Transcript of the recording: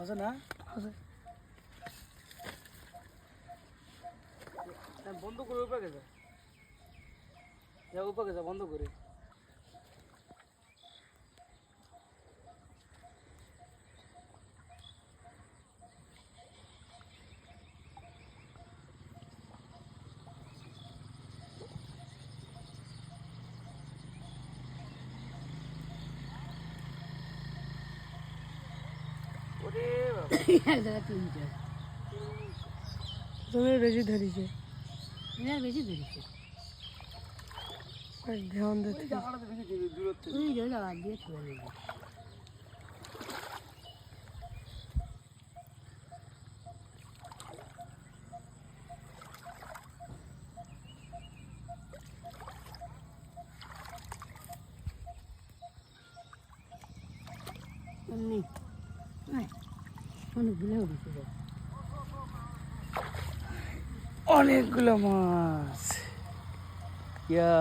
আছে না? আছে বন্ধ করে উপরে গেছে। যা উপরে গেছে বন্ধ করে। এক জায়গায় তিনটে তুমি বেশি ধরেছে। এর বেশি ধরেছে। ধ্যান দিতে তুই দিয়ে অনেকগুলো অনেকগুলো মাছ। ইয়া।